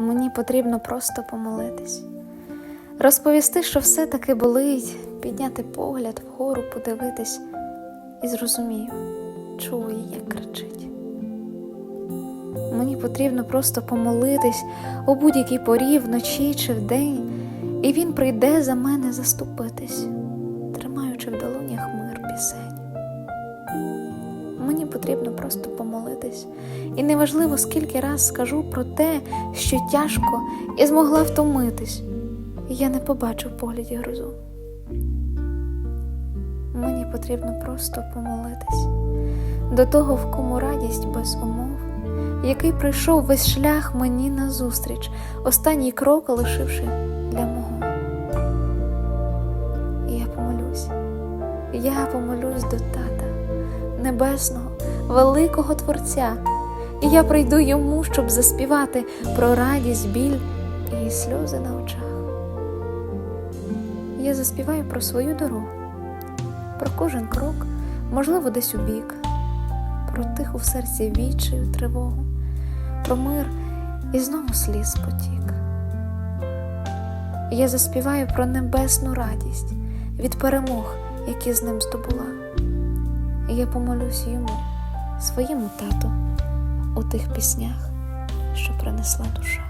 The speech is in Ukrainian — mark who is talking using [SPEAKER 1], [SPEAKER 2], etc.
[SPEAKER 1] Мені потрібно просто помолитись, розповісти, що все таки болить, підняти погляд вгору, подивитись і зрозумію, чую, як кричить. Мені потрібно просто помолитись у будь-якій порі, вночі чи вдень, і він прийде за мене заступитись, тримаючи в долонях мир пісень. Потрібно просто помолитись, і неважливо, скільки раз скажу про те, що тяжко і змогла втомитись, я не побачу в погляді грозу. Мені потрібно просто помолитись до того, в кому радість без умов, який прийшов весь шлях мені назустріч, останній крок лишивши для мого. Я помолюсь, я помолюсь до тата, небесного, великого Творця, і я прийду йому, щоб заспівати про радість, біль і сльози на очах. Я заспіваю про свою дорогу, про кожен крок, можливо, десь у бік, про тиху в серці відчаю, тривогу, про мир і знову сліз потік. Я заспіваю про небесну радість від перемог, які з ним здобула. І я помолюсь йому, своєму тату, у тих піснях, що принесла душа.